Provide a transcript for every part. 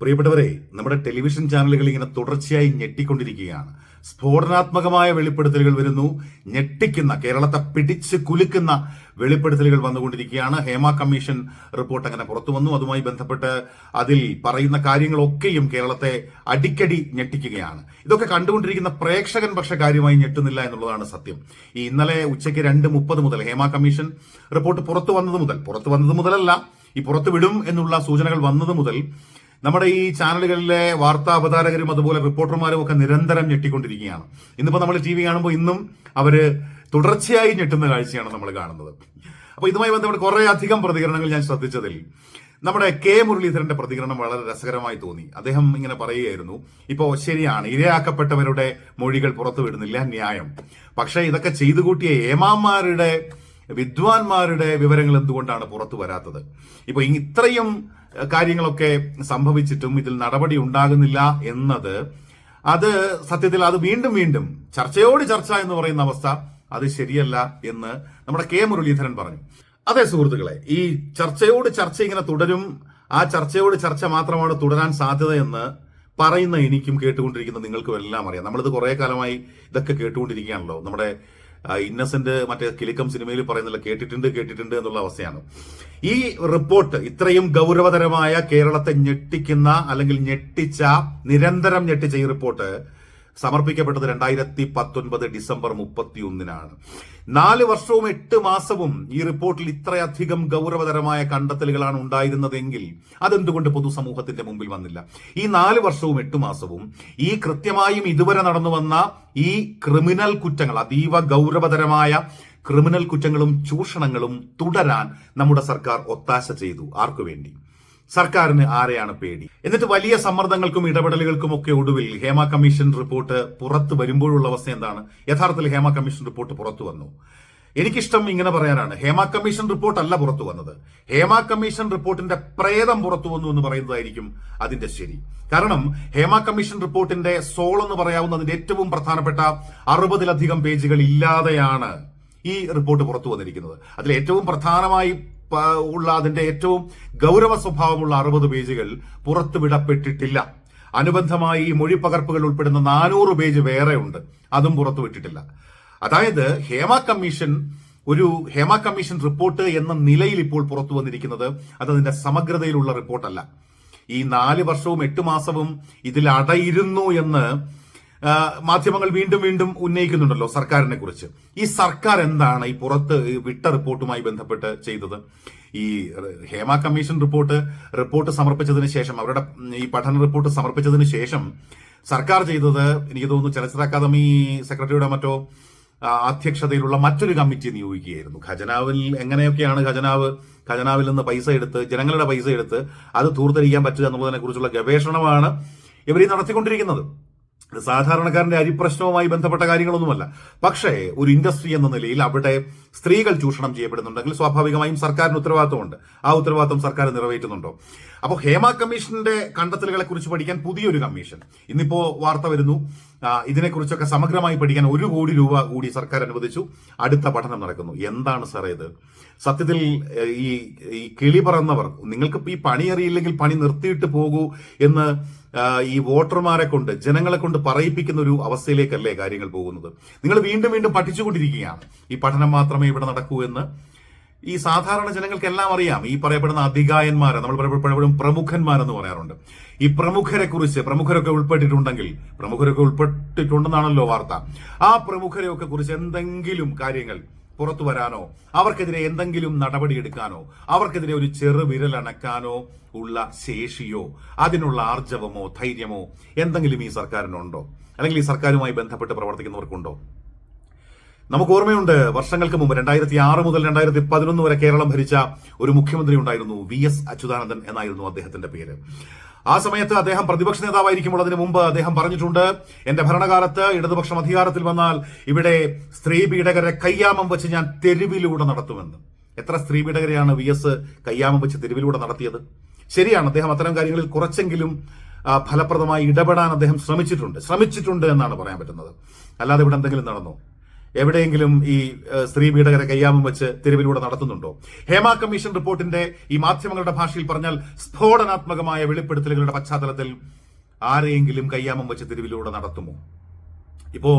പ്രിയപ്പെട്ടവരെ നമ്മുടെ ടെലിവിഷൻ ചാനലുകൾ ഇങ്ങനെ തുടർച്ചയായി ഞെട്ടിക്കൊണ്ടിരിക്കുകയാണ്. സ്ഫോടനാത്മകമായ വെളിപ്പെടുത്തലുകൾ വരുന്നു. ഞെട്ടിക്കുന്ന കേരളത്തെ പിടിച്ച് കുലുക്കുന്ന വെളിപ്പെടുത്തലുകൾ വന്നുകൊണ്ടിരിക്കുകയാണ്. ഹേമ കമ്മീഷൻ റിപ്പോർട്ട് അങ്ങനെ പുറത്തു വന്നു. അതുമായി ബന്ധപ്പെട്ട് അതിൽ പറയുന്ന കാര്യങ്ങളൊക്കെയും കേരളത്തെ അടിക്കടി ഞെട്ടിക്കുകയാണ്. ഇതൊക്കെ കണ്ടുകൊണ്ടിരിക്കുന്ന പ്രേക്ഷകൻ പക്ഷെ കാര്യമായി ഞെട്ടുന്നില്ല എന്നുള്ളതാണ് സത്യം. ഈ ഇന്നലെ ഉച്ചയ്ക്ക് രണ്ട് മുപ്പത് മുതൽ ഹേമ കമ്മീഷൻ റിപ്പോർട്ട് പുറത്തു വന്നത് മുതൽ പുറത്തു വന്നത് മുതലല്ല ഈ പുറത്തു വിടും എന്നുള്ള സൂചനകൾ വന്നത് മുതൽ നമ്മുടെ ഈ ചാനലുകളിലെ വാർത്താ അവതാരകരും അതുപോലെ റിപ്പോർട്ടർമാരും ഒക്കെ നിരന്തരം ഞെട്ടിക്കൊണ്ടിരിക്കുകയാണ്. ഇന്നിപ്പോ നമ്മൾ ടി വി കാണുമ്പോൾ ഇന്നും അവർ തുടർച്ചയായി ഞെട്ടുന്ന കാഴ്ചയാണ് നമ്മൾ കാണുന്നത്. അപ്പോൾ ഇതുമായി ബന്ധപ്പെട്ട് കുറെ അധികം പ്രതികരണങ്ങൾ ഞാൻ ശ്രദ്ധിച്ചതിൽ നമ്മുടെ കെ മുരളീധരന്റെ പ്രതികരണം വളരെ രസകരമായി തോന്നി. അദ്ദേഹം ഇങ്ങനെ പറയുകയായിരുന്നു ഇപ്പോ ശരിയാണ് ഇരയാക്കപ്പെട്ടവരുടെ മൊഴികൾ പുറത്തു വിടുന്നില്ല ന്യായം. പക്ഷേ ഇതൊക്കെ ചെയ്തു കൂട്ടിയ ഏമാന്മാരുടെ വിദ്വാൻമാരുടെ വിവരങ്ങൾ എന്തുകൊണ്ടാണ് പുറത്തു വരാത്തത്? ഇപ്പൊ ഇത്രയും കാര്യങ്ങളൊക്കെ സംഭവിച്ചിട്ടും ഇതിൽ നടപടി ഉണ്ടാകുന്നില്ല എന്നത് അത് സത്യത്തിൽ അത് വീണ്ടും വീണ്ടും ചർച്ചയോട് ചർച്ച എന്ന് പറയുന്ന അവസ്ഥ അത് ശരിയല്ല എന്ന് നമ്മുടെ കെ മുരളീധരൻ പറഞ്ഞു. അതെ സുഹൃത്തുക്കളെ ഈ ചർച്ചയോട് ചർച്ച ഇങ്ങനെ തുടരും ആ ചർച്ചയോട് ചർച്ച മാത്രമാണ് തുടരാൻ സാധ്യതയെന്ന് പറയുന്ന എനിക്കും കേട്ടുകൊണ്ടിരിക്കുന്ന നിങ്ങൾക്കും എല്ലാം അറിയാം. നമ്മളിത് കുറെ കാലമായി ഇതൊക്കെ കേട്ടുകൊണ്ടിരിക്കുകയാണല്ലോ. നമ്മുടെ ഇന്നസെന്റ് മറ്റേ കിലിക്കം സിനിമയിൽ പറയുന്നില്ല കേട്ടിട്ടുണ്ട് കേട്ടിട്ടുണ്ട് എന്നുള്ള അവസ്ഥയാണ്. ഈ റിപ്പോർട്ട് ഇത്രയും ഗൗരവതരമായ കേരളത്തെ ഞെട്ടിക്കുന്ന അല്ലെങ്കിൽ ഞെട്ടിച്ച നിരന്തരം ഞെട്ടിച്ച ഈ റിപ്പോർട്ട് സമർപ്പിക്കപ്പെട്ടത് രണ്ടായിരത്തി പത്തൊൻപത് ഡിസംബർ മുപ്പത്തി ഒന്നിനാണ് നാല് വർഷവും എട്ട് മാസവും ഈ റിപ്പോർട്ടിൽ ഇത്രയധികം ഗൗരവതരമായ കണ്ടെത്തലുകളാണ് ഉണ്ടായിരുന്നതെങ്കിൽ അതെന്തുകൊണ്ട് പൊതുസമൂഹത്തിന്റെ മുമ്പിൽ വന്നില്ല? ഈ നാല് വർഷവും എട്ട് മാസവും ഈ കൃത്യമായും ഇതുവരെ നടന്നു വന്ന ഈ ക്രിമിനൽ കുറ്റങ്ങൾ അതീവ ഗൗരവതരമായ ക്രിമിനൽ കുറ്റങ്ങളും ചൂഷണങ്ങളും തുടരാൻ നമ്മുടെ സർക്കാർ ഒത്താശ ചെയ്തു. ആർക്കു വേണ്ടി? സർക്കാരിന് ആരെയാണ് പേടി? എന്നിട്ട് വലിയ സമ്മർദ്ദങ്ങൾക്കും ഇടപെടലുകൾക്കും ഒക്കെ ഒടുവിൽ ഹേമ കമ്മീഷൻ റിപ്പോർട്ട് പുറത്ത് വരുമ്പോഴുള്ള അവസ്ഥ എന്താണ്? യഥാർത്ഥത്തിൽ ഹേമ കമ്മീഷൻ റിപ്പോർട്ട് പുറത്തു വന്നു. എനിക്കിഷ്ടം ഇങ്ങനെ പറയാനാണ്. ഹേമ കമ്മീഷൻ റിപ്പോർട്ട് അല്ല പുറത്തു വന്നത്. ഹേമ കമ്മീഷൻ റിപ്പോർട്ടിന്റെ പ്രേതം പുറത്തു വന്നു എന്ന് പറയുന്നതായിരിക്കും അതിന്റെ ശരി. കാരണം ഹേമ കമ്മീഷൻ റിപ്പോർട്ടിന്റെ സോൾ എന്ന് പറയാവുന്ന അതിന്റെ ഏറ്റവും പ്രധാനപ്പെട്ട അറുപതിലധികം പേജുകൾ ഇല്ലാതെയാണ് ഈ റിപ്പോർട്ട് പുറത്തു വന്നിരിക്കുന്നത്. അതിൽ ഏറ്റവും പ്രധാനമായി ഉള്ള അതിന്റെ ഏറ്റവും ഗൗരവ സ്വഭാവമുള്ള അറുപത് പേജുകൾ പുറത്തുവിടപ്പെട്ടിട്ടില്ല അനുബന്ധമായി ഈ മൊഴി പകർപ്പുകൾ ഉൾപ്പെടുന്ന നാനൂറ് പേജ് വേറെ ഉണ്ട്. അതും പുറത്തുവിട്ടിട്ടില്ല അതായത് ഹേമ കമ്മീഷൻ ഒരു ഹേമ കമ്മീഷൻ റിപ്പോർട്ട് എന്ന നിലയിൽ ഇപ്പോൾ പുറത്തു വന്നിരിക്കുന്നത് അത് അതിന്റെ സമഗ്രതയിലുള്ള റിപ്പോർട്ടല്ല. ഈ നാല് വർഷവും എട്ട് മാസവും ഇതിൽ അടയിരുന്നു എന്ന് മാധ്യമങ്ങൾ വീണ്ടും വീണ്ടും ഉന്നയിക്കുന്നുണ്ടല്ലോ സർക്കാരിനെ കുറിച്ച്. ഈ സർക്കാർ എന്താണ് ഈ പുറത്ത് വിട്ട റിപ്പോർട്ടുമായി ബന്ധപ്പെട്ട് ചെയ്തത്? ഈ ഹേമ കമ്മീഷൻ റിപ്പോർട്ട് റിപ്പോർട്ട് സമർപ്പിച്ചതിന് ശേഷം അവരുടെ ഈ പഠന റിപ്പോർട്ട് സമർപ്പിച്ചതിന് ശേഷം സർക്കാർ ചെയ്തത് എനിക്ക് തോന്നുന്നു ചലച്ചിത്ര അക്കാദമി സെക്രട്ടറിയുടെ മറ്റോ അധ്യക്ഷതയിലുള്ള മറ്റൊരു കമ്മിറ്റി നിയോഗിക്കുകയായിരുന്നു. ഖജനാവിൽ എങ്ങനെയൊക്കെയാണ് ഖജനാവ് ഖജനാവിൽ നിന്ന് പൈസ എടുത്ത് ജനങ്ങളുടെ പൈസ എടുത്ത് അത് തൂർത്തരിക്കാൻ പറ്റുക എന്നുള്ളതിനെ കുറിച്ചുള്ള ഗവേഷണമാണ് ഇവർ ഈ നടത്തിക്കൊണ്ടിരിക്കുന്നത്. സാധാരണക്കാരന്റെ അരിപ്രശ്നവുമായി ബന്ധപ്പെട്ട കാര്യങ്ങളൊന്നുമല്ല. പക്ഷേ ഒരു ഇൻഡസ്ട്രി എന്ന നിലയിൽ അവിടെ സ്ത്രീകൾ ചൂഷണം ചെയ്യപ്പെടുന്നുണ്ടെങ്കിൽ സ്വാഭാവികമായും സർക്കാരിന് ഉത്തരവാദിത്തമുണ്ട് ആ ഉത്തരവാദിത്തം സർക്കാർ നിറവേറ്റുന്നുണ്ടോ? അപ്പോൾ ഹേമ കമ്മീഷന്റെ കണ്ടെത്തലുകളെ കുറിച്ച് പഠിക്കാൻ പുതിയൊരു കമ്മീഷൻ. ഇന്നിപ്പോ വാർത്ത വരുന്നു. ഇതിനെക്കുറിച്ചൊക്കെ സമഗ്രമായി പഠിക്കാൻ ഒരു കോടി രൂപ കൂടി സർക്കാർ അനുവദിച്ചു. അടുത്ത പഠനം നടക്കുന്നു. എന്താണ് സാറേ ഇത്? സത്യത്തിൽ ഈ ഈ കിളി പറന്നവർ നിങ്ങൾക്ക് ഈ പണി അറിയില്ലെങ്കിൽ പണി നിർത്തിയിട്ട് പോകൂ എന്ന് ഈ വോട്ടർമാരെ കൊണ്ട് ജനങ്ങളെ കൊണ്ട് പറയിപ്പിക്കുന്ന ഒരു അവസ്ഥയിലേക്കല്ലേ കാര്യങ്ങൾ പോകുന്നത്? നിങ്ങൾ വീണ്ടും വീണ്ടും പഠിച്ചുകൊണ്ടിരിക്കുകയാണ്. ഈ പഠനം മാത്രമേ ഇവിടെ നടക്കൂ എന്ന്. ഈ സാധാരണ ജനങ്ങൾക്കെല്ലാം അറിയാം. ഈ പറയപ്പെടുന്ന അധികായന്മാരെ നമ്മൾ പലപ്പോഴും പ്രമുഖന്മാരെന്ന് പറയാറുണ്ട്. ഈ പ്രമുഖരെ കുറിച്ച് പ്രമുഖരൊക്കെ ഉൾപ്പെട്ടിട്ടുണ്ടെങ്കിൽ പ്രമുഖരൊക്കെ ഉൾപ്പെട്ടിട്ടുണ്ടെന്നാണല്ലോ വാർത്ത. ആ പ്രമുഖരെയൊക്കെ കുറിച്ച് എന്തെങ്കിലും കാര്യങ്ങൾ പുറത്തു വരാനോ അവർക്കെതിരെ എന്തെങ്കിലും നടപടിയെടുക്കാനോ അവർക്കെതിരെ ഒരു ചെറു വിരലണക്കാനോ ഉള്ള ശേഷിയോ അതിനുള്ള ആർജവമോ ധൈര്യമോ എന്തെങ്കിലും ഈ സർക്കാരിനുണ്ടോ? അല്ലെങ്കിൽ ഈ സർക്കാരുമായി ബന്ധപ്പെട്ട് പ്രവർത്തിക്കുന്നവർക്കുണ്ടോ? നമുക്ക് ഓർമ്മയുണ്ട് വർഷങ്ങൾക്ക് മുമ്പ് രണ്ടായിരത്തി ആറ് മുതൽ രണ്ടായിരത്തി പതിനൊന്ന് വരെ കേരളം ഭരിച്ച ഒരു മുഖ്യമന്ത്രി ഉണ്ടായിരുന്നു വി എസ് അച്യുതാനന്ദൻ എന്നായിരുന്നു അദ്ദേഹത്തിന്റെ പേര്. ആ സമയത്ത് അദ്ദേഹം പ്രതിപക്ഷ നേതാവായിരിക്കുമ്പോൾ അതിനു മുമ്പ് അദ്ദേഹം പറഞ്ഞിട്ടുണ്ട് എന്റെ ഭരണകാലത്ത് ഇടതുപക്ഷം അധികാരത്തിൽ വന്നാൽ ഇവിടെ സ്ത്രീ പീഡകരെ കയ്യാമം വെച്ച് ഞാൻ തെരുവിലൂടെ നടത്തുമെന്ന്. എത്ര സ്ത്രീ പീഡകരെയാണ് വി എസ് കയ്യാമം വെച്ച് തെരുവിലൂടെ നടത്തിയത്? ശരിയാണ് അദ്ദേഹം അത്തരം കാര്യങ്ങളിൽ കുറച്ചെങ്കിലും ഫലപ്രദമായി ഇടപെടാൻ അദ്ദേഹം ശ്രമിച്ചിട്ടുണ്ട്. ശ്രമിച്ചിട്ടുണ്ട് എന്നാണ് പറയാൻ പറ്റുന്നത്. അല്ലാതെ ഇവിടെ എന്തെങ്കിലും നടന്നോ? എവിടെയെങ്കിലും ഈ സ്ത്രീ പീഡകരെ കയ്യാമം വെച്ച് തെരുവിലൂടെ നടത്തുന്നുണ്ടോ? ഹേമ കമ്മീഷൻ റിപ്പോർട്ടിന്റെ ഈ മാധ്യമങ്ങളുടെ ഭാഷയിൽ പറഞ്ഞാൽ സ്ഫോടനാത്മകമായ വെളിപ്പെടുത്തലുകളുടെ പശ്ചാത്തലത്തിൽ ആരെയെങ്കിലും കയ്യാമം വെച്ച് തെരുവിലൂടെ നടത്തുമോ? ഇപ്പോ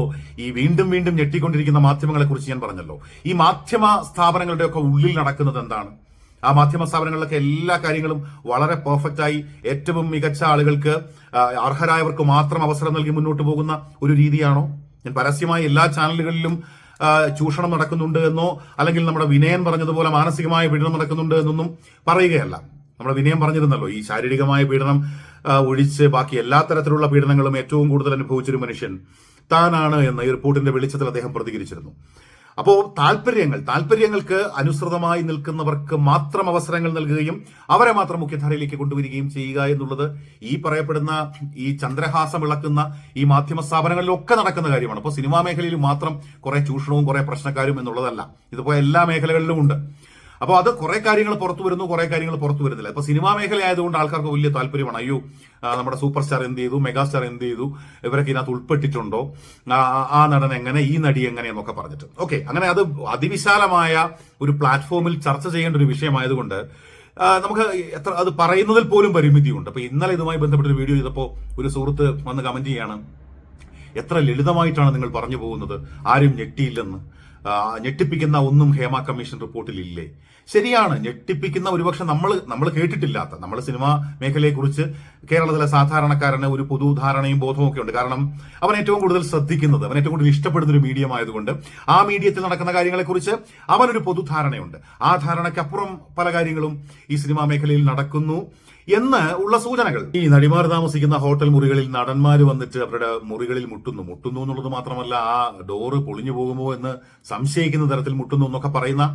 ഈ വീണ്ടും വീണ്ടും ഞെട്ടിക്കൊണ്ടിരിക്കുന്ന മാധ്യമങ്ങളെ കുറിച്ച് ഞാൻ പറഞ്ഞല്ലോ. ഈ മാധ്യമ സ്ഥാപനങ്ങളുടെ ഒക്കെ ഉള്ളിൽ നടക്കുന്നത് എന്താണ്? ആ മാധ്യമ സ്ഥാപനങ്ങളിലൊക്കെ എല്ലാ കാര്യങ്ങളും വളരെ പെർഫെക്റ്റ് ആയി ഏറ്റവും മികച്ച ആളുകൾക്ക് അർഹരായവർക്ക് മാത്രം അവസരം നൽകി മുന്നോട്ട് പോകുന്ന ഒരു രീതിയാണോ? ഞാൻ പരസ്യമായി എല്ലാ ചാനലുകളിലും ചൂഷണം നടക്കുന്നുണ്ട് എന്നോ അല്ലെങ്കിൽ നമ്മുടെ വിനയൻ പറഞ്ഞതുപോലെ മാനസികമായ പീഡനം നടക്കുന്നുണ്ട് എന്നൊന്നും പറയുകയല്ല. നമ്മുടെ വിനയം പറഞ്ഞിരുന്നല്ലോ ഈ ശാരീരികമായ പീഡനം ഒഴിച്ച് ബാക്കി എല്ലാ തരത്തിലുള്ള പീഡനങ്ങളും ഏറ്റവും കൂടുതൽ അനുഭവിച്ചൊരു മനുഷ്യൻ താനാണ് എന്ന് റിപ്പോർട്ടിന്റെ വെളിച്ചത്തിൽ അദ്ദേഹം പ്രതികരിച്ചിരുന്നു. അപ്പോ താല്പര്യങ്ങൾ താല്പര്യങ്ങൾക്ക് അനുസൃതമായി നിൽക്കുന്നവർക്ക് മാത്രം അവസരങ്ങൾ നൽകുകയും അവരെ മാത്രം മുഖ്യധാരയിലേക്ക് കൊണ്ടുവരികയും ചെയ്യുക എന്നുള്ളത് ഈ പറയപ്പെടുന്ന ഈ ചന്ദ്രഹാസം ഇളക്കുന്ന ഈ മാധ്യമ സ്ഥാപനങ്ങളിലൊക്കെ നടക്കുന്ന കാര്യമാണ്. അപ്പോൾ സിനിമാ മേഖലയിൽ മാത്രം കുറെ ചൂഷണവും കുറെ പ്രശ്നക്കാരും എന്നുള്ളതല്ല. ഇതിപ്പോ എല്ലാ മേഖലകളിലും ഉണ്ട്. അപ്പോൾ അത് കുറെ കാര്യങ്ങൾ പുറത്തു വരുന്നു കുറെ കാര്യങ്ങൾ പുറത്തു വരുന്നില്ല. ഇപ്പൊ സിനിമാ മേഖല ആയതുകൊണ്ട് ആൾക്കാർക്ക് വലിയ താല്പര്യമാണ്. അയ്യോ നമ്മുടെ സൂപ്പർ സ്റ്റാർ എന്ത് ചെയ്തു മെഗാസ്റ്റാർ എന്ത് ചെയ്തു ഇവരൊക്കെ ഇതിനകത്ത് ഉൾപ്പെട്ടിട്ടുണ്ടോ? ആ, നടൻ എങ്ങനെ ഈ നടി എങ്ങനെ എന്നൊക്കെ പറഞ്ഞിട്ട്. ഓക്കെ അങ്ങനെ അത് അതിവിശാലമായ ഒരു പ്ലാറ്റ്ഫോമിൽ ചർച്ച ചെയ്യേണ്ട ഒരു വിഷയമായതുകൊണ്ട് നമുക്ക് എത്ര അത് പറയുന്നതിൽ പോലും പരിമിതിയുണ്ട്. അപ്പൊ ഇന്നലെ ഇതുമായി ബന്ധപ്പെട്ട ഒരു വീഡിയോ ചെയ്തപ്പോൾ ഒരു സുഹൃത്ത് വന്ന് കമന്റ് ചെയ്യാണ് എത്ര ലളിതമായിട്ടാണ് നിങ്ങൾ പറഞ്ഞു പോകുന്നത്? ആരും ഞെട്ടിയില്ലെന്ന്. ഞെട്ടിപ്പിക്കുന്ന ഒന്നും ഹേമ കമ്മീഷൻ റിപ്പോർട്ടിൽ ഇല്ലേ? ശരിയാണ് ഞെട്ടിപ്പിക്കുന്ന ഒരുപക്ഷെ നമ്മൾ നമ്മൾ കേട്ടിട്ടില്ലാത്ത നമ്മൾ സിനിമാ മേഖലയെക്കുറിച്ച് കേരളത്തിലെ സാധാരണക്കാരന് ഒരു പൊതുധാരണയും ബോധവും ഒക്കെ ഉണ്ട്. കാരണം അവൻ ഏറ്റവും കൂടുതൽ ശ്രദ്ധിക്കുന്നത് അവൻ ഏറ്റവും കൂടുതൽ ഇഷ്ടപ്പെടുന്ന ഒരു മീഡിയം ആയതുകൊണ്ട് ആ മീഡിയത്തിൽ നടക്കുന്ന കാര്യങ്ങളെക്കുറിച്ച് അവനൊരു പൊതുധാരണയുണ്ട് ആ ധാരണയ്ക്കപ്പുറം പല കാര്യങ്ങളും ഈ സിനിമാ മേഖലയിൽ നടക്കുന്നു. എന്ന് ഉള്ള സൂചനകൾ. ഈ നടിമാർ താമസിക്കുന്ന ഹോട്ടൽ മുറികളിൽ നടന്മാർ വന്നിട്ട് അവരുടെ മുറികളിൽ മുട്ടുന്നു. മുട്ടുന്നു എന്നുള്ളത് മാത്രമല്ല ആ ഡോറ് പൊളിഞ്ഞു പോകുമോ എന്ന് സംശയിക്കുന്ന തരത്തിൽ മുട്ടുന്നു എന്നൊക്കെ പറയുന്ന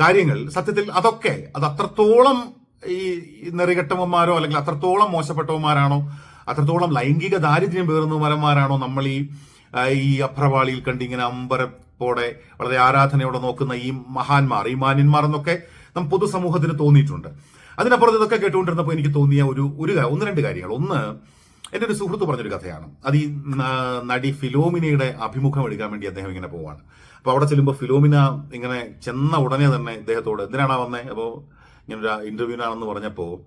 കാര്യങ്ങൾ. സത്യത്തിൽ അതൊക്കെ അത് അത്രത്തോളം ഈ നെറികെട്ടവന്മാരോ അല്ലെങ്കിൽ അത്രത്തോളം മോശപ്പെട്ടവന്മാരാണോ അത്രത്തോളം ലൈംഗിക ദാരിദ്ര്യം പേറുന്നവന്മാരാണോ നമ്മൾ ഈ ഈ അഭ്രവാളിയിൽ കണ്ടിങ്ങനെ അമ്പരപ്പോടെ വളരെ ആരാധനയോടെ നോക്കുന്ന ഈ മഹാന്മാർ ഈ മാന്യന്മാർ എന്നൊക്കെ നാം പൊതുസമൂഹത്തിന് തോന്നിയിട്ടുണ്ട്. അതിനപ്പുറത്ത് ഇതൊക്കെ കേട്ടുകൊണ്ടിരുന്നപ്പോൾ എനിക്ക് തോന്നിയ ഒരു ഒരു ഒന്ന് രണ്ട് കാര്യങ്ങൾ. ഒന്ന് എന്റെ ഒരു സുഹൃത്ത് പറഞ്ഞൊരു കഥയാണ്. അത് ഈ നടി ഫിലോമിനയുടെ അഭിമുഖം എടുക്കാൻ വേണ്ടി അദ്ദേഹം ഇങ്ങനെ പോവാണ്. അപ്പോൾ അവിടെ ചെല്ലുമ്പോൾ ഫിലോമിന ഇങ്ങനെ ചെന്ന ഉടനെ തന്നെ ഇദ്ദേഹത്തോട് എന്തിനാണാ വന്നേ? അപ്പോൾ ഇങ്ങനൊരു ഒരു ഇന്റർവ്യൂവിനാണെന്ന് പറഞ്ഞപ്പോൾ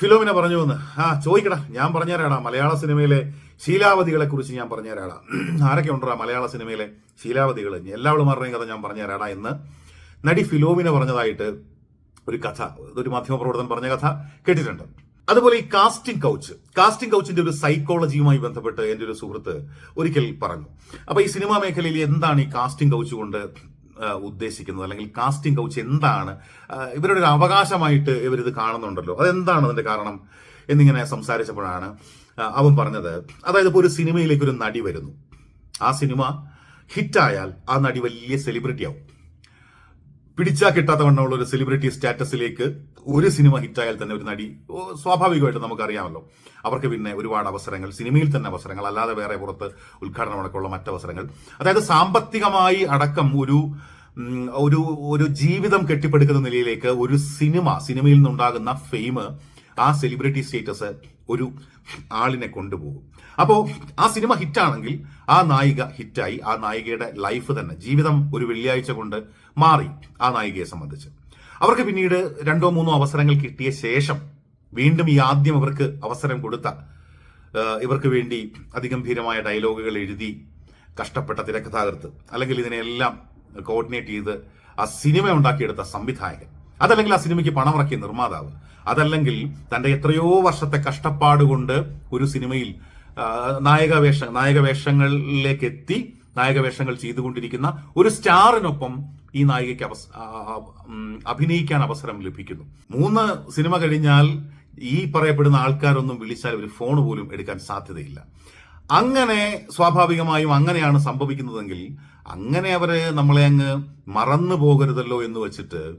ഫിലോമിന പറഞ്ഞു എന്ന് ആ ചോദിക്കടാ ഞാൻ പറഞ്ഞുതരാടാ. മലയാള സിനിമയിലെ ശീലാവതികളെ കുറിച്ച് ഞാൻ പറഞ്ഞുതരാടാ. ആരൊക്കെ ഉണ്ടാ മലയാള സിനിമയിലെ ശീലാവതികൾ എല്ലാവളുമാരുടെയും കഥ ഞാൻ പറഞ്ഞുതരാടാ എന്ന് നടി ഫിലോമിന പറഞ്ഞതായിട്ട് ഒരു കഥ ഒരു മാധ്യമപ്രവർത്തകൻ പറഞ്ഞ കഥ കേട്ടിട്ടുണ്ട്. അതുപോലെ ഈ കാസ്റ്റിംഗ് കൗച്ച് കാസ്റ്റിംഗ് കൗച്ചിന്റെ ഒരു സൈക്കോളജിയുമായി ബന്ധപ്പെട്ട് എന്റെ ഒരു സുഹൃത്ത് ഒരിക്കൽ പറഞ്ഞു. അപ്പൊ ഈ സിനിമാ മേഖലയിൽ എന്താണ് ഈ കാസ്റ്റിംഗ് കൗച്ച് കൊണ്ട് ഉദ്ദേശിക്കുന്നത്? അല്ലെങ്കിൽ കാസ്റ്റിംഗ് കൗച്ച് എന്താണ്? ഇവരുടെ ഒരു അവകാശമായിട്ട് ഇവരിത് കാണുന്നുണ്ടല്ലോ. അതെന്താണ് അതിന്റെ കാരണം എന്നിങ്ങനെ സംസാരിച്ചപ്പോഴാണ് അവൻ പറഞ്ഞത്. അതായത് ഇപ്പോൾ ഒരു സിനിമയിലേക്ക് ഒരു നടി വരുന്നു. ആ സിനിമ ഹിറ്റായാൽ ആ നടി വലിയ സെലിബ്രിറ്റി ആവും. പിടിച്ചാ കിട്ടാത്ത വണ്ണമുള്ള ഒരു സെലിബ്രിറ്റി സ്റ്റാറ്റസിലേക്ക് ഒരു സിനിമ ഹിറ്റായാൽ തന്നെ ഒരു നടി സ്വാഭാവികമായിട്ട് നമുക്കറിയാമല്ലോ. അവർക്ക് പിന്നെ ഒരുപാട് അവസരങ്ങൾ സിനിമയിൽ തന്നെ അവസരങ്ങൾ അല്ലാതെ വേറെ പുറത്ത് ഉദ്ഘാടനം അടക്കമുള്ള മറ്റവസരങ്ങൾ. അതായത് സാമ്പത്തികമായി അടക്കം ഒരു ഒരു ഒരു ജീവിതം കെട്ടിപ്പടുക്കുന്ന നിലയിലേക്ക് ഒരു സിനിമ സിനിമയിൽ നിന്നുണ്ടാകുന്ന ഫെയിം ആ സെലിബ്രിറ്റി സ്റ്റേറ്റസ് ഒരു ആളിനെ കൊണ്ടുപോകും. അപ്പോൾ ആ സിനിമ ഹിറ്റാണെങ്കിൽ ആ നായിക ഹിറ്റായി ആ നായികയുടെ ലൈഫ് തന്നെ ജീവിതം ഒരു വെള്ളിയാഴ്ച കൊണ്ട് മാറി ആ നായികയെ സംബന്ധിച്ച്. അവർക്ക് പിന്നീട് രണ്ടോ മൂന്നോ അവസരങ്ങൾ കിട്ടിയ ശേഷം വീണ്ടും ഈ ആദ്യം അവർക്ക് അവസരം കൊടുത്ത ഇവർക്ക് വേണ്ടി അതിഗംഭീരമായ ഡയലോഗുകൾ എഴുതി കഷ്ടപ്പെട്ട തിരക്കഥാകൃത്ത് അല്ലെങ്കിൽ ഇതിനെല്ലാം കോർഡിനേറ്റ് ചെയ്ത് ആ സിനിമ ഉണ്ടാക്കിയെടുത്ത സംവിധായകൻ. അതല്ലെങ്കിൽ ആ സിനിമയ്ക്ക് പണമിറക്കിയ നിർമ്മാതാവ്. അതല്ലെങ്കിൽ തന്റെ എത്രയോ വർഷത്തെ കഷ്ടപ്പാട് കൊണ്ട് ഒരു സിനിമയിൽ നായക വേഷ നായക വേഷങ്ങളിലേക്ക് എത്തി നായക വേഷങ്ങൾ ചെയ്തുകൊണ്ടിരിക്കുന്ന ഒരു സ്റ്റാറിനൊപ്പം ഈ നായികയ്ക്ക് അവസ- അഭിനയിക്കാൻ അവസരം ലഭിക്കുന്നു. മൂന്ന് സിനിമ കഴിഞ്ഞാൽ ഈ പറയപ്പെടുന്ന ആൾക്കാരൊന്നും വിളിച്ചാൽ ഒരു ഫോൺ പോലും എടുക്കാൻ സാധ്യതയില്ല. അങ്ങനെ സ്വാഭാവികമായും അങ്ങനെയാണ് സംഭവിക്കുന്നതെങ്കിൽ അങ്ങനെ അവർ നമ്മളെ അങ്ങ് മറന്നു പോകരുതല്ലോ എന്ന് വെച്ചിട്ട്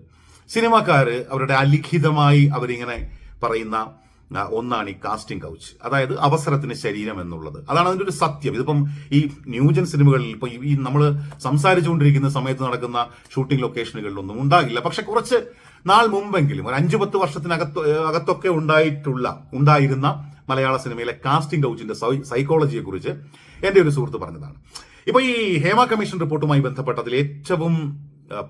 സിനിമാക്കാര് അവരുടെ അലിഖിതമായി അവരിങ്ങനെ പറയുന്ന ഒന്നാണ് ഈ കാസ്റ്റിംഗ് കൗച്ച് അതായത് അവസരത്തിന് ശരീരം എന്നുള്ളത്. അതാണ് അതിന്റെ ഒരു സത്യം. ഇതിപ്പം ഈ ന്യൂജൻ സിനിമകളിൽ ഇപ്പൊ ഈ നമ്മൾ സംസാരിച്ചുകൊണ്ടിരിക്കുന്ന സമയത്ത് നടക്കുന്ന ഷൂട്ടിംഗ് ലൊക്കേഷനുകളിലൊന്നും ഉണ്ടാകില്ല. പക്ഷെ കുറച്ച് നാൾ മുമ്പെങ്കിലും ഒരു അഞ്ചു പത്ത് വർഷത്തിനകത്ത് അകത്തൊക്കെ ഉണ്ടായിട്ടുള്ള ഉണ്ടായിരുന്ന മലയാള സിനിമയിലെ കാസ്റ്റിംഗ് കൗച്ചിന്റെ സൈക്കോളജിയെ കുറിച്ച് എന്റെ ഒരു സുഹൃത്ത് പറഞ്ഞതാണ്. ഇപ്പൊ ഈ ഹേമ കമ്മീഷൻ റിപ്പോർട്ടുമായി ബന്ധപ്പെട്ടതിൽ ഏറ്റവും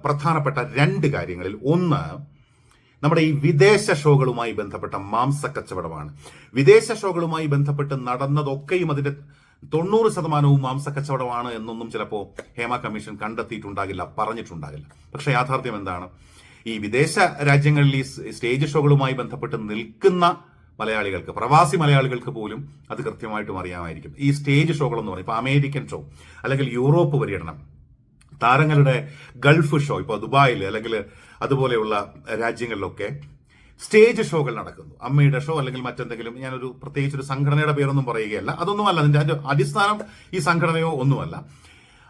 പ്രധാനപ്പെട്ട രണ്ട് കാര്യങ്ങളിൽ ഒന്ന് നമ്മുടെ ഈ വിദേശ ഷോകളുമായി ബന്ധപ്പെട്ട മാംസ കച്ചവടമാണ് വിദേശ ഷോകളുമായി ബന്ധപ്പെട്ട് നടന്നതൊക്കെയും അതിന്റെ തൊണ്ണൂറ് ശതമാനവും മാംസ കച്ചവടമാണ് എന്നൊന്നും ചിലപ്പോൾ ഹേമ കമ്മീഷൻ കണ്ടെത്തിയിട്ടുണ്ടാകില്ല പറഞ്ഞിട്ടുണ്ടാകില്ല. പക്ഷെ യാഥാർത്ഥ്യം എന്താണ്? ഈ വിദേശ രാജ്യങ്ങളിൽ ഈ സ്റ്റേജ് ഷോകളുമായി ബന്ധപ്പെട്ട് നിൽക്കുന്ന മലയാളികൾക്ക് പ്രവാസി മലയാളികൾക്ക് പോലും അത് കൃത്യമായിട്ടും അറിയാമായിരിക്കും. ഈ സ്റ്റേജ് ഷോകളെന്ന് പറയും ഇപ്പൊ അമേരിക്കൻ ഷോ അല്ലെങ്കിൽ യൂറോപ്പ് പര്യടനം. താരങ്ങളുടെ ഗൾഫ് ഷോ ഇപ്പോൾ ദുബായിൽ അല്ലെങ്കിൽ അതുപോലെയുള്ള രാജ്യങ്ങളിലൊക്കെ സ്റ്റേജ് ഷോകൾ നടക്കുന്നു. അമ്മയുടെ ഷോ അല്ലെങ്കിൽ മറ്റെന്തെങ്കിലും ഞാനൊരു പ്രത്യേകിച്ച് ഒരു സംഘടനയുടെ പേരൊന്നും പറയുകയല്ല. അതൊന്നുമല്ല അതിന്റെ അതിന്റെ അടിസ്ഥാനം ഈ സംഘടനയോ ഒന്നുമല്ല.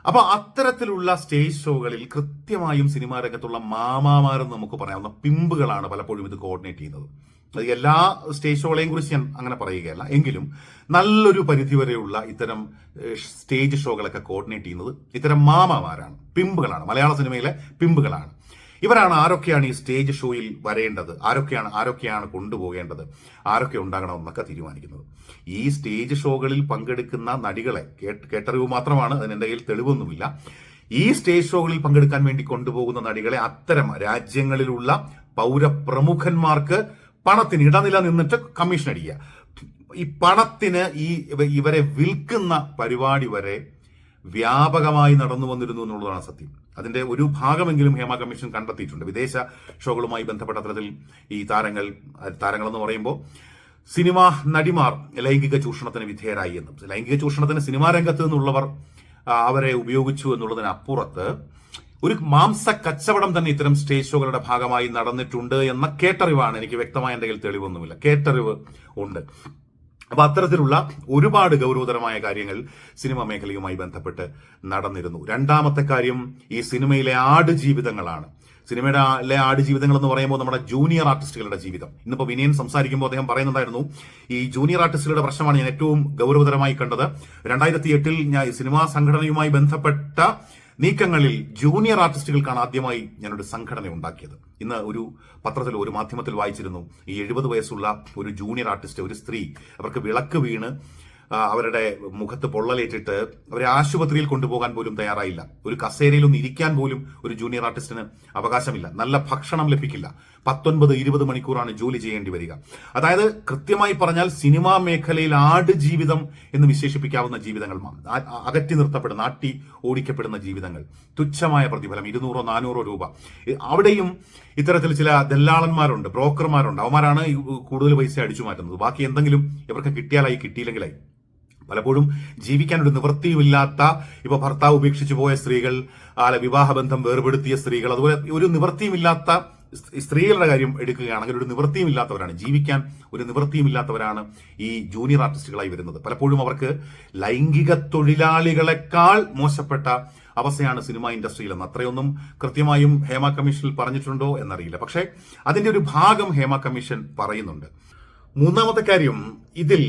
അപ്പൊ അത്തരത്തിലുള്ള സ്റ്റേജ് ഷോകളിൽ കൃത്യമായും സിനിമാ രംഗത്തുള്ള മാമാമാരെന്ന് നമുക്ക് പറയാവുന്ന പിമ്പുകളാണ് പലപ്പോഴും ഇത് കോർഡിനേറ്റ് ചെയ്യുന്നത്. അത് എല്ലാ സ്റ്റേജ് ഷോകളെയും കുറിച്ച് ഞാൻ അങ്ങനെ പറയുകയല്ല. എങ്കിലും നല്ലൊരു പരിധിവരെയുള്ള ഇത്തരം സ്റ്റേജ് ഷോകളൊക്കെ കോർഡിനേറ്റ് ചെയ്യുന്നത് ഇത്തരം മാമാമാരാണ്. പിമ്പുകളാണ്. മലയാള സിനിമയിലെ പിമ്പുകളാണ്. ഇവരാണ് ആരൊക്കെയാണ് ഈ സ്റ്റേജ് ഷോയിൽ വരേണ്ടത്? ആരൊക്കെയാണ് ആരൊക്കെയാണ് കൊണ്ടുപോകേണ്ടത്? ആരൊക്കെ ഉണ്ടാകണം എന്നൊക്കെ തീരുമാനിക്കുന്നത്. ഈ സ്റ്റേജ് ഷോകളിൽ പങ്കെടുക്കുന്ന നടികളെ കേട്ട്- കേട്ടറിവ് മാത്രമാണ് അതിന് എന്റെ കയ്യിൽ തെളിവൊന്നുമില്ല. ഈ സ്റ്റേജ് ഷോകളിൽ പങ്കെടുക്കാൻ വേണ്ടി കൊണ്ടുപോകുന്ന നടികളെ അത്തരം രാജ്യങ്ങളിലുള്ള പൗരപ്രമുഖന്മാർക്ക് പണത്തിന് ഇടനില നിന്നിട്ട് കമ്മീഷൻ അടിക്കുക. ഈ പണത്തിന് ഈ ഇവരെ വിൽക്കുന്ന പരിപാടി വരെ വ്യാപകമായി നടന്നു വന്നിരുന്നു എന്നുള്ളതാണ് സത്യം. അതിന്റെ ഒരു ഭാഗമെങ്കിലും ഹേമ കമ്മീഷൻ കണ്ടെത്തിയിട്ടുണ്ട്. വിദേശ ഷോകളുമായി ബന്ധപ്പെട്ട തരത്തിൽ ഈ താരങ്ങൾ താരങ്ങളെന്ന് പറയുമ്പോൾ സിനിമ നടിമാർ ലൈംഗിക ചൂഷണത്തിന് വിധേയരായി എന്നും ലൈംഗിക ചൂഷണത്തിന് സിനിമാ രംഗത്ത് നിന്നുള്ളവർ അവരെ ഉപയോഗിച്ചു എന്നുള്ളതിനപ്പുറത്ത് ഒരു മാംസ കച്ചവടം തന്നെ ഇത്തരം സ്റ്റേജ് ഷോകളുടെ ഭാഗമായി നടന്നിട്ടുണ്ട് എന്ന കേട്ടറിവാണ്. എനിക്ക് വ്യക്തമായ എന്തെങ്കിലും തെളിവൊന്നുമില്ല. കേട്ടറിവ് ഉണ്ട്. അപ്പൊ അത്തരത്തിലുള്ള ഒരുപാട് ഗൗരവതരമായ കാര്യങ്ങൾ സിനിമാ മേഖലയുമായി ബന്ധപ്പെട്ട് നടന്നിരുന്നു. രണ്ടാമത്തെ കാര്യം ഈ സിനിമയിലെ ആട് ജീവിതങ്ങളാണ് സിനിമയുടെ ആട് ജീവിതങ്ങൾ എന്ന് പറയുമ്പോൾ നമ്മുടെ ജൂനിയർ ആർട്ടിസ്റ്റുകളുടെ ജീവിതം. ഇന്നിപ്പോൾ വിനയൻ സംസാരിക്കുമ്പോൾ അദ്ദേഹം പറയുന്നുണ്ടായിരുന്നു ഈ ജൂനിയർ ആർട്ടിസ്റ്റുകളുടെ പ്രശ്നമാണ് ഞാൻ ഏറ്റവും ഗൗരവതരമായി കണ്ടത്. രണ്ടായിരത്തി എട്ടിൽ ഞാൻ സിനിമാ സംഘടനയുമായി ബന്ധപ്പെട്ട നീക്കങ്ങളിൽ ജൂനിയർ ആർട്ടിസ്റ്റുകൾക്കാണ് ആദ്യമായി ഞാനൊരു സംഘടന ഉണ്ടാക്കിയത്. ഇന്ന് ഒരു പത്രത്തിൽ ഒരു മാധ്യമത്തിൽ വായിച്ചിരുന്നു ഈ എഴുപത് വയസ്സുള്ള ഒരു ജൂനിയർ ആർട്ടിസ്റ്റ് ഒരു സ്ത്രീ അവർക്ക് വിളക്ക് വീണ് അവരുടെ മുഖത്ത് പൊള്ളലേറ്റിട്ട് അവരെ ആശുപത്രിയിൽ കൊണ്ടുപോകാൻ പോലും തയ്യാറായില്ല. ഒരു കസേരയിലൊന്നും ഇരിക്കാൻ പോലും ഒരു ജൂനിയർ ആർട്ടിസ്റ്റിന് അവകാശമില്ല. നല്ല ഭക്ഷണം ലഭിക്കില്ല. പത്തൊൻപത് ഇരുപത് മണിക്കൂറാണ് ജോലി ചെയ്യേണ്ടി വരിക. അതായത് കൃത്യമായി പറഞ്ഞാൽ സിനിമാ മേഖലയിൽ ആട് ജീവിതം എന്ന് വിശേഷിപ്പിക്കാവുന്ന ജീവിതങ്ങൾ അകറ്റി നിർത്തപ്പെടുന്ന ആട്ടി ഓടിക്കപ്പെടുന്ന ജീവിതങ്ങൾ. തുച്ഛമായ പ്രതിഫലം ഇരുന്നൂറോ നാനൂറോ രൂപ. അവിടെയും ഇത്തരത്തിൽ ചില ദല്ലാളന്മാരുണ്ട് ബ്രോക്കർമാരുണ്ട്. അവന്മാരാണ് കൂടുതൽ പൈസ അടിച്ചു മാറ്റുന്നത്. ബാക്കി എന്തെങ്കിലും ഇവർക്ക് കിട്ടിയാലായി കിട്ടിയില്ലെങ്കിലായി. പലപ്പോഴും ജീവിക്കാൻ ഒരു നിവൃത്തിയുമില്ലാത്ത ഇപ്പൊ ഭർത്താവ് ഉപേക്ഷിച്ചു പോയ സ്ത്രീകൾ അല്ല വിവാഹബന്ധം വേർപെടുത്തിയ സ്ത്രീകൾ അതുപോലെ ഒരു നിവൃത്തിയുമില്ലാത്ത സ്ത്രീകളുടെ കാര്യം എടുക്കുകയാണെങ്കിൽ ഒരു നിവൃത്തിയും ഇല്ലാത്തവരാണ് ജീവിക്കാൻ ഒരു നിവൃത്തിയും ഇല്ലാത്തവരാണ് ഈ ജൂനിയർ ആർട്ടിസ്റ്റുകളായി വരുന്നത്. പലപ്പോഴും അവർക്ക് ലൈംഗിക തൊഴിലാളികളെക്കാൾ മോശപ്പെട്ട അവസ്ഥയാണ് സിനിമ ഇൻഡസ്ട്രിയിൽ എന്ന് അത്രയൊന്നും കൃത്യമായും ഹേമ കമ്മീഷനിൽ പറഞ്ഞിട്ടുണ്ടോ എന്നറിയില്ല. പക്ഷേ അതിന്റെ ഒരു ഭാഗം ഹേമ കമ്മീഷൻ പറയുന്നുണ്ട്. മൂന്നാമത്തെ കാര്യം ഇതിൽ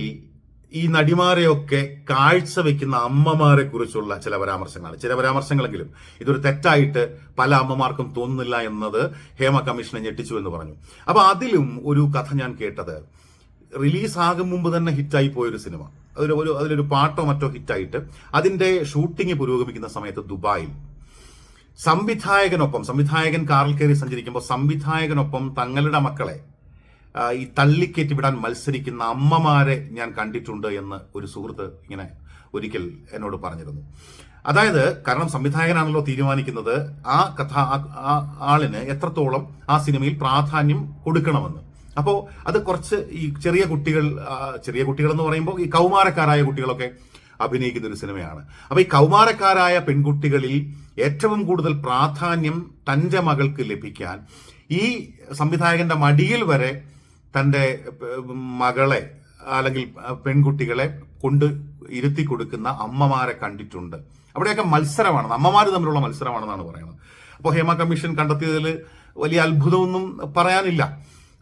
ഈ നടിമാരെയൊക്കെ കാഴ്ച വെക്കുന്ന അമ്മമാരെ കുറിച്ചുള്ള ചില പരാമർശങ്ങളാണ് ചില പരാമർശങ്ങളെങ്കിലും. ഇതൊരു തെറ്റായിട്ട് പല അമ്മമാർക്കും തോന്നുന്നില്ല എന്നത് ഹേമ കമ്മീഷനെ ഞെട്ടിച്ചു എന്ന് പറഞ്ഞു. അപ്പൊ അതിലും ഒരു കഥ ഞാൻ കേട്ടത്. റിലീസ് ആകും മുമ്പ് തന്നെ ഹിറ്റായി പോയൊരു സിനിമ. അതൊരു ഒരു അതിലൊരു പാട്ടോ മറ്റോ ഹിറ്റായിട്ട് അതിന്റെ ഷൂട്ടിംഗ് പുരോഗമിക്കുന്ന സമയത്ത് ദുബായിൽ. സംവിധായകനൊപ്പം സംവിധായകൻ കാറിൽ കയറി സഞ്ചരിക്കുമ്പോൾ സംവിധായകനൊപ്പം തങ്ങളുടെ മക്കളെ ഈ തള്ളിക്കയറ്റി വിടാൻ മത്സരിക്കുന്ന അമ്മമാരെ ഞാൻ കണ്ടിട്ടുണ്ട് എന്ന് ഒരു സുഹൃത്ത് ഇങ്ങനെ ഒരിക്കൽ എന്നോട് പറഞ്ഞിരുന്നു. അതായത് കാരണം സംവിധായകനാണല്ലോ തീരുമാനിക്കുന്നത്. ആ കഥ ആ- ആളിന് എത്രത്തോളം ആ സിനിമയിൽ പ്രാധാന്യം കൊടുക്കണമെന്ന്. അപ്പോൾ അത് കുറച്ച് ഈ ചെറിയ കുട്ടികൾ ചെറിയ കുട്ടികൾ എന്ന് പറയുമ്പോൾ ഈ കൗമാരക്കാരായ കുട്ടികളൊക്കെ അഭിനയിക്കുന്ന ഒരു സിനിമയാണ്. അപ്പൊ ഈ കൗമാരക്കാരായ പെൺകുട്ടികളിൽ ഏറ്റവും കൂടുതൽ പ്രാധാന്യം തന്റെ മകൾക്ക് ലഭിക്കാൻ ഈ സംവിധായകന്റെ മടിയിൽ വരെ ഏഹ്, മകളെ അല്ലെങ്കിൽ പെൺകുട്ടികളെ കൊണ്ട് ഇരുത്തി കൊടുക്കുന്ന അമ്മമാരെ കണ്ടിട്ടുണ്ട്. അവിടെയൊക്കെ മത്സരമാണ്. അമ്മമാർ തമ്മിലുള്ള മത്സരമാണെന്നാണ് പറയുന്നത്. അപ്പോൾ ഹേമ കമ്മീഷൻ കണ്ടെത്തിയതിൽ വലിയ അത്ഭുതമൊന്നും പറയാനില്ല.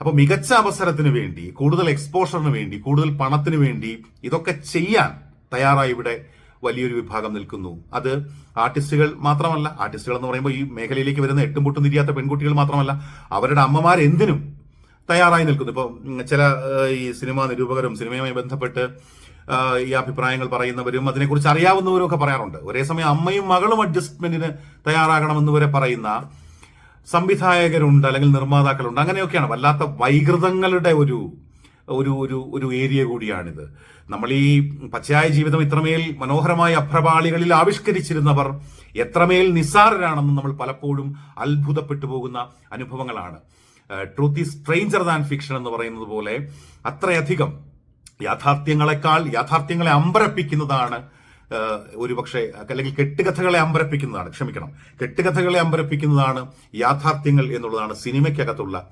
അപ്പോൾ മികച്ച അവസരത്തിന് വേണ്ടി കൂടുതൽ എക്സ്പോഷറിന് വേണ്ടി കൂടുതൽ പണത്തിന് വേണ്ടി ഇതൊക്കെ ചെയ്യാൻ തയ്യാറായി ഇവിടെ വലിയൊരു വിഭാഗം നിൽക്കുന്നു. അത് ആർട്ടിസ്റ്റുകൾ മാത്രമല്ല ആർട്ടിസ്റ്റുകൾ എന്ന് പറയുമ്പോൾ ഈ മേഖലയിലേക്ക് വരുന്ന എട്ടും പൊട്ടും തിരിയാത്ത പെൺകുട്ടികൾ മാത്രമല്ല അവരുടെ അമ്മമാർ എന്തിനും തയ്യാറായി നിൽക്കുന്നു. ഇപ്പൊ ചില ഈ സിനിമാ നിരൂപകരും സിനിമയുമായി ബന്ധപ്പെട്ട് ഈ അഭിപ്രായങ്ങൾ പറയുന്നവരും അതിനെക്കുറിച്ച് അറിയാവുന്നവരും ഒക്കെ പറയാറുണ്ട്. ഒരേ സമയം അമ്മയും മകളും അഡ്ജസ്റ്റ്മെന്റിന് തയ്യാറാകണമെന്ന് വരെ പറയുന്ന സംവിധായകരുണ്ട് അല്ലെങ്കിൽ നിർമ്മാതാക്കളുണ്ട്. അങ്ങനെയൊക്കെയാണ്. വല്ലാത്ത വൈകൃതങ്ങളുടെ ഒരു ഒരു ഒരു ഒരു ഏരിയ കൂടിയാണിത്. നമ്മൾ ഈ പച്ചയായ ജീവിതം ഇത്രമേൽ മനോഹരമായ അഭ്രപാളികളിൽ ആവിഷ്കരിച്ചിരുന്നവർ എത്രമേൽ നിസ്സാരരാണെന്ന് നമ്മൾ പലപ്പോഴും അത്ഭുതപ്പെട്ടു പോകുന്ന അനുഭവങ്ങളാണ്. Truth is stranger than fiction എന്ന് പറയുന്നത് പോലെ അത്രയധികം യാഥാർത്ഥ്യങ്ങളെക്കാൾ യാഥാർത്ഥ്യങ്ങളെ അമ്പരപ്പിക്കുന്നതാണ് ഒരുപക്ഷെ അല്ലെങ്കിൽ കെട്ടുകഥകളെ അമ്പരപ്പിക്കുന്നതാണ്. ക്ഷമിക്കണം. കെട്ടുകഥകളെ അമ്പരപ്പിക്കുന്നതാണ് യാഥാർത്ഥ്യങ്ങൾ എന്നുള്ളതാണ് സിനിമയ്ക്കകത്തുള്ള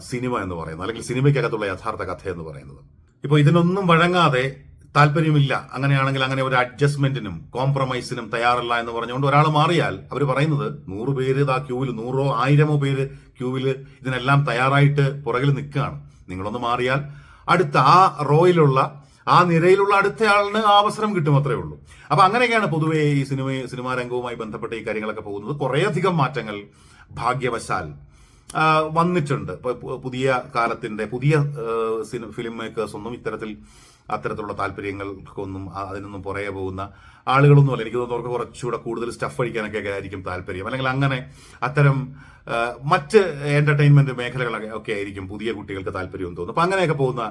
സിനിമ എന്ന് പറയുന്നത് അല്ലെങ്കിൽ സിനിമയ്ക്കകത്തുള്ള യഥാർത്ഥ കഥ എന്ന് പറയുന്നത്. ഇപ്പോൾ ഇതിനൊന്നും വഴങ്ങാതെ താല്പര്യമില്ല. അങ്ങനെയാണെങ്കിൽ അങ്ങനെ ഒരു അഡ്ജസ്റ്റ്മെന്റിനും കോംപ്രമൈസിനും തയ്യാറല്ല എന്ന് പറഞ്ഞുകൊണ്ട് ഒരാൾ മാറിയാൽ അവർ പറയുന്നത് നൂറ് പേര് ഇതാ ക്യൂവിൽ നൂറോ ആയിരമോ പേര് ക്യൂവിൽ ഇതിനെല്ലാം തയ്യാറായിട്ട് പുറകിൽ നിൽക്കുകയാണ്. നിങ്ങളൊന്ന് മാറിയാൽ അടുത്ത ആ റോയിലുള്ള ആ നിരയിലുള്ള അടുത്തയാളിന് ആ അവസരം കിട്ടും അത്രേ ഉള്ളൂ. അപ്പൊ അങ്ങനെയൊക്കെയാണ് പൊതുവെ ഈ സിനിമ സിനിമാ രംഗവുമായി ബന്ധപ്പെട്ട ഈ കാര്യങ്ങളൊക്കെ പോകുന്നത്. കുറേയധികം മാറ്റങ്ങൾ ഭാഗ്യവശാൽ വന്നിട്ടുണ്ട്. പുതിയ കാലത്തിന്റെ പുതിയ ഫിലിം മേക്കേഴ്സ് ഒന്നും ഇത്തരത്തിൽ അത്തരത്തിലുള്ള താല്പര്യങ്ങൾക്കൊന്നും അതിനൊന്നും പുറകെ പോകുന്ന ആളുകളൊന്നും അല്ല എനിക്ക് തോന്നുന്നു അവർക്ക് കുറച്ചുകൂടെ കൂടുതൽ സ്റ്റഫ് അടിക്കാനൊക്കെ ആയിരിക്കും താല്പര്യം. അല്ലെങ്കിൽ അങ്ങനെ അത്തരം മറ്റ് എന്റർടൈൻമെന്റ് മേഖലകളൊക്കെ ഒക്കെ ആയിരിക്കും പുതിയ കുട്ടികൾക്ക് താല്പര്യം തോന്നുന്നു. അപ്പൊ അങ്ങനെയൊക്കെ പോകുന്ന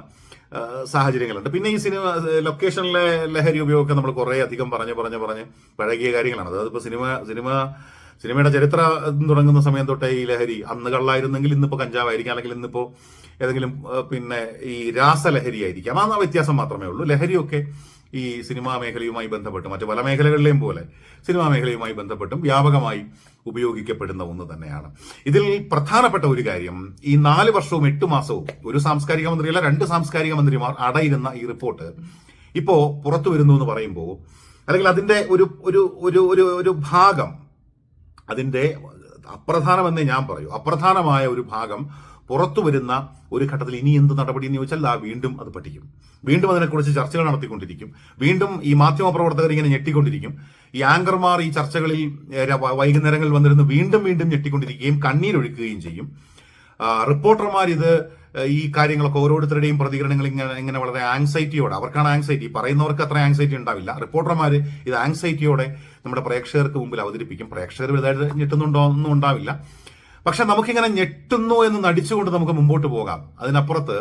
സാഹചര്യങ്ങളുണ്ട്. പിന്നെ ഈ സിനിമ ലൊക്കേഷനിലെ ലഹരി ഉപയോഗമൊക്കെ നമ്മൾ കുറേ അധികം പറഞ്ഞ് പറഞ്ഞ് പറഞ്ഞ് പഴകിയ കാര്യങ്ങളാണ്. അതായത് ഇപ്പൊ സിനിമ സിനിമ സിനിമയുടെ ചരിത്രം തുടങ്ങുന്ന സമയം തൊട്ടേ ഈ ലഹരി അന്ന് കള്ളായിരുന്നെങ്കിൽ ഇന്നിപ്പോ കഞ്ചാവായിരിക്കാം അല്ലെങ്കിൽ ഇന്നിപ്പോ ഏതെങ്കിലും പിന്നെ ഈ രാസലഹരി ആയിരിക്കാം ആ വ്യത്യാസം മാത്രമേ ഉള്ളൂ. ലഹരിയൊക്കെ ഈ സിനിമാ മേഖലയുമായി ബന്ധപ്പെട്ട് മറ്റു പല മേഖലകളിലെയും പോലെ സിനിമാ മേഖലയുമായി ബന്ധപ്പെട്ടും വ്യാപകമായി ഉപയോഗിക്കപ്പെടുന്ന ഒന്ന് തന്നെയാണ്. ഇതിൽ പ്രധാനപ്പെട്ട ഒരു കാര്യം ഈ നാല് വർഷവും എട്ട് മാസവും ഒരു സാംസ്കാരിക മന്ത്രിയല്ല രണ്ട് സാംസ്കാരിക മന്ത്രിമാർ അടയിരുന്ന ഈ റിപ്പോർട്ട് ഇപ്പോ പുറത്തു വരുന്നു എന്ന് പറയുമ്പോൾ അല്ലെങ്കിൽ അതിന്റെ ഒരു ഒരു ഒരു ഒരു ഭാഗം അതിന്റെ അപ്രധാനമെന്നേ ഞാൻ പറയൂ. അപ്രധാനമായ ഒരു ഭാഗം പുറത്തു വരുന്ന ഒരു ഘട്ടത്തിൽ ഇനി എന്ത് നടപടി എന്ന് ചോദിച്ചാൽ ആ വീണ്ടും അത് പഠിക്കും. വീണ്ടും അതിനെക്കുറിച്ച് ചർച്ചകൾ നടത്തിക്കൊണ്ടിരിക്കും. വീണ്ടും ഈ മാധ്യമ പ്രവർത്തകർ ഇങ്ങനെ ഞെട്ടിക്കൊണ്ടിരിക്കും. ഈ ആങ്കർമാർ ഈ ചർച്ചകളിൽ വൈകുന്നേരങ്ങളിൽ വന്നിരുന്ന് വീണ്ടും വീണ്ടും ഞെട്ടിക്കൊണ്ടിരിക്കുകയും കണ്ണീരൊഴുക്കുകയും ചെയ്യും. റിപ്പോർട്ടർമാർ ഇത് ഈ കാര്യങ്ങളൊക്കെ ഓരോരുത്തരുടെയും പ്രതികരണങ്ങൾ ഇങ്ങനെ ഇങ്ങനെ വളരെ ആങ്സൈറ്റിയോടെ അവർക്കാണ് ആങ്സൈറ്റി പറയുന്നവർക്ക് അത്ര ആങ്സൈറ്റി ഉണ്ടാവില്ല. റിപ്പോർട്ടർമാർ ഇത് ആങ്സൈറ്റിയോടെ നമ്മുടെ പ്രേക്ഷകർക്ക് മുമ്പിൽ അവതരിപ്പിക്കും. പ്രേക്ഷകർ വലുതായിട്ട് ഞെട്ടുന്നുണ്ടോ ഒന്നും ഉണ്ടാവില്ല. പക്ഷെ നമുക്കിങ്ങനെ ഞെട്ടുന്നു എന്ന് നടിച്ചുകൊണ്ട് നമുക്ക് മുമ്പോട്ട് പോകാം. അതിനപ്പുറത്ത്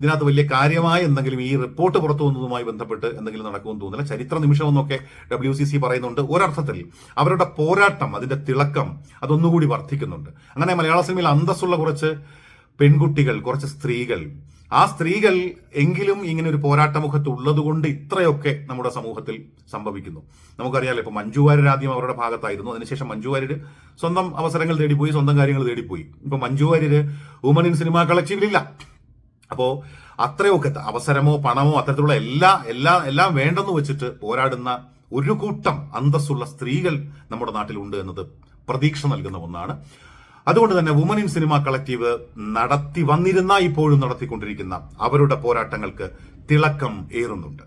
ഇതിനകത്ത് വലിയ കാര്യമായ എന്തെങ്കിലും ഈ റിപ്പോർട്ട് പുറത്തു വന്നതുമായി ബന്ധപ്പെട്ട് എന്തെങ്കിലും നടക്കുമെന്ന് തോന്നുന്നില്ല. ചരിത്ര നിമിഷം എന്നൊക്കെ ഡബ്ല്യു സി സി പറയുന്നുണ്ട്. ഒരർത്ഥത്തിൽ അവരുടെ പോരാട്ടം അതിന്റെ തിളക്കം അതൊന്നുകൂടി വർദ്ധിക്കുന്നുണ്ട്. അങ്ങനെ മലയാള സിനിമയിൽ അന്തസ്സുള്ള കുറച്ച് പെൺകുട്ടികൾ കുറച്ച് സ്ത്രീകൾ. ആ സ്ത്രീകൾ എങ്കിലും ഇങ്ങനെ ഒരു പോരാട്ടമുഖത്ത് ഉള്ളതുകൊണ്ട് ഇത്രയൊക്കെ നമ്മുടെ സമൂഹത്തിൽ സംഭവിക്കുന്നു. നമുക്കറിയാലോ ഇപ്പൊ മഞ്ജു വാര്യർ ആദ്യം അവരുടെ ഭാഗത്തായിരുന്നു. അതിനുശേഷം മഞ്ജു വാര്യർ സ്വന്തം അവസരങ്ങൾ തേടിപ്പോയി സ്വന്തം കാര്യങ്ങൾ തേടിപ്പോയി. ഇപ്പൊ മഞ്ജു വുമൻ ഇൻ സിനിമ കളക്ടീവിലില്ല അപ്പോ അത്രയൊക്കെ അവസരമോ പണമോ അത്തരത്തിലുള്ള എല്ലാ എല്ലാ എല്ലാം വേണ്ടെന്ന് വെച്ചിട്ട് പോരാടുന്ന ഒരു കൂട്ടം അന്തസ്സുള്ള സ്ത്രീകൾ നമ്മുടെ നാട്ടിലുണ്ട് എന്നത് പ്രതീക്ഷ നൽകുന്ന ഒന്നാണ്. അതുകൊണ്ട് തന്നെ വുമൻ ഇൻ സിനിമ കളക്റ്റീവ് നടത്തി വന്നിരുന്ന ഇപ്പോഴും നടത്തിക്കൊണ്ടിരിക്കുന്ന അവരുടെ പോരാട്ടങ്ങൾക്ക് തിളക്കം ഏറുന്നുണ്ട്.